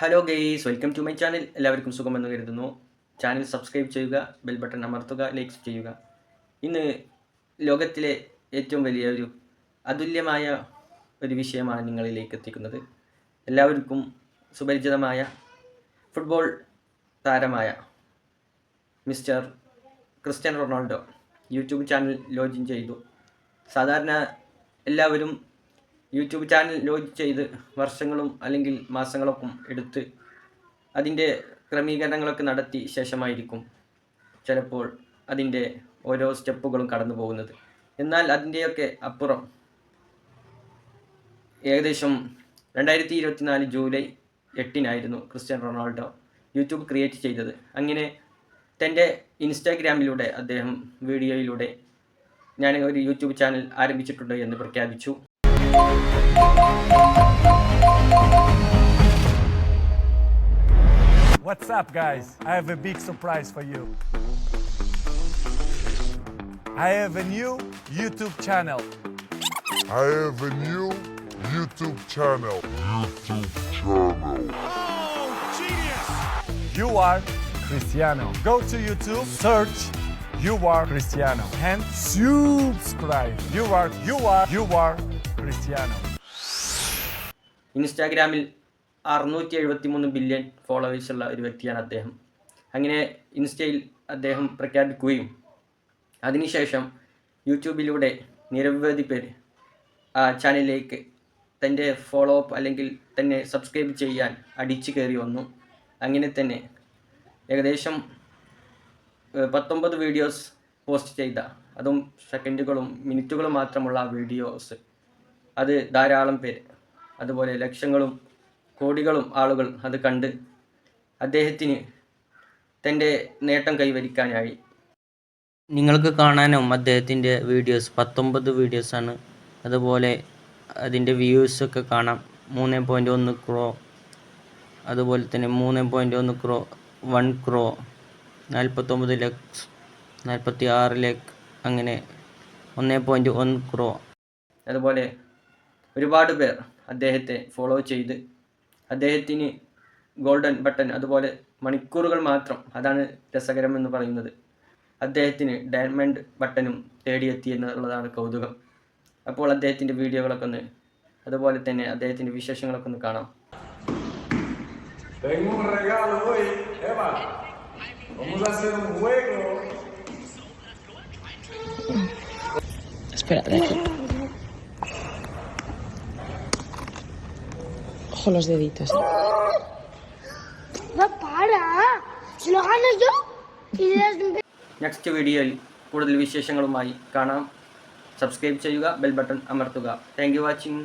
Hello guys welcome to my channel എല്ലാവർക്കും സുഖമെന്ന് കരുതുന്നു. ചാനൽ സബ്സ്ക്രൈബ് ചെയ്യുക ബെൽ ബട്ടൺ അമർത്തുക ലൈക്ക് ചെയ്യുക. ഇന്ന് ലോകത്തിലെ ഏറ്റവും വലിയ ഒരു അതുല്യമായ ഒരു വിഷയമാണ് നിങ്ങളിലേക്ക് എത്തിക്കുന്നത്. എല്ലാവർക്കും സുപരിചിതമായ ഫുട്ബോൾ താരമായ mister Cristiano Ronaldo YouTube channel launching ചെയ്തു. സാധാരണ എല്ലാവരും യൂട്യൂബ് ചാനൽ ലോഞ്ച് ചെയ്ത് വർഷങ്ങളും അല്ലെങ്കിൽ മാസങ്ങളൊക്കെ എടുത്ത് അതിന്റെ ക്രമീകരണങ്ങളൊക്കെ നടത്തി ശേഷമായിരിക്കും ചിലപ്പോൾ അതിന്റെ ഓരോ സ്റ്റെപ്പുകളും കടന്നു പോകുന്നത്. എന്നാൽ അതിന്റെയൊക്കെ അപ്പുറം ഏകദേശം രണ്ടായിരത്തി ഇരുപത്തിനാല് ജൂലൈ എട്ടിനായിരുന്നു ക്രിസ്ത്യൻ റൊണാൾഡോ യൂട്യൂബ് ക്രിയേറ്റ് ചെയ്തത്. അങ്ങനെ തന്റെ ഇൻസ്റ്റാഗ്രാമിലൂടെ അദ്ദേഹം വീഡിയോയിലൂടെ ഞാൻ ഒരു യൂട്യൂബ് ചാനൽ ആരംഭിച്ചിട്ടുണ്ട് എന്ന് പ്രഖ്യാപിച്ചു. What's up, guys? I have a big surprise for you. I have a new YouTube channel. I have a new YouTube channel. YouTube channel. Oh, genius! You are Cristiano. Go to YouTube, search You are Cristiano, and subscribe. You are, you are, you are Cristiano. ഇൻസ്റ്റാഗ്രാമിൽ അറുന്നൂറ്റി എഴുപത്തി മൂന്ന് billion followers ഉള്ള ഒരു വ്യക്തിയാണ് അദ്ദേഹം. അങ്ങനെ ഇൻസ്റ്റയിൽ അദ്ദേഹം പ്രഖ്യാപിക്കുകയും അതിനുശേഷം യൂട്യൂബിലൂടെ നിരവധി പേര് ആ ചാനലിലേക്ക് തന്റെ ഫോളോ അപ്പ് അല്ലെങ്കിൽ തന്നെ സബ്സ്ക്രൈബ് ചെയ്യാൻ അടിച്ചു കയറി വന്നു. അങ്ങനെ തന്നെ ഏകദേശം പത്തൊമ്പത് വീഡിയോസ് പോസ്റ്റ് ചെയ്ത. അതും സെക്കൻഡുകളും മിനിറ്റുകളും മാത്രമുള്ള വീഡിയോസ് അത് ധാരാളം പേര്. അതുപോലെ ലക്ഷങ്ങളും കോടികളും ആളുകൾ അത് കണ്ട് അദ്ദേഹത്തിന് തന്റെ നേട്ടം കൈവരിക്കാനായി. നിങ്ങൾക്ക് കാണാനും അദ്ദേഹത്തിന്റെ വീഡിയോസ് പത്തൊമ്പത് വീഡിയോസാണ് അതുപോലെ അതിന്റെ വ്യൂസൊക്കെ കാണാം. മൂന്ന് പോയിന്റ് ഒന്ന് ക്രോ അതുപോലെ തന്നെ മൂന്ന് പോയിന്റ് ഒന്ന് ക്രോ വൺ ക്രോ നാൽപ്പത്തൊമ്പത് ലക്സ് നാൽപ്പത്തി ആറ് ലക്ക് അങ്ങനെ ഒന്ന് പോയിന്റ് ഒന്ന് ക്രോ അതുപോലെ ഒരുപാട് പേർ അദ്ദേഹത്തെ ഫോളോ ചെയ്ത് അദ്ദേഹത്തിന് ഗോൾഡൻ ബട്ടൺ അതുപോലെ മണിക്കൂറുകൾ മാത്രം അതാണ് രസകരം എന്ന് പറയുന്നത് അദ്ദേഹത്തിന് ഡയമണ്ട് ബട്ടനും തേടിയെത്തി എന്നുള്ളതാണ് കൗതുകം അപ്പോൾ അദ്ദേഹത്തിന്റെ വീഡിയോകളൊക്കെ ഒന്ന് അതുപോലെ തന്നെ അദ്ദേഹത്തിന്റെ വിശേഷങ്ങളൊക്കെ ഒന്ന് കാണാം Tengo un regalo hoy, Eva. Vamos a hacer un juego. Espera, aquí. Ojo los deditos. No para. Si lo gano yo next വീഡിയോയിൽ കൂടുതൽ വിശേഷങ്ങളുമായി കാണാം സബ്സ്ക്രൈബ് ചെയ്യുക ബെൽ ബട്ടൺ അമർത്തുക താങ്ക് യു വാച്ചിങ്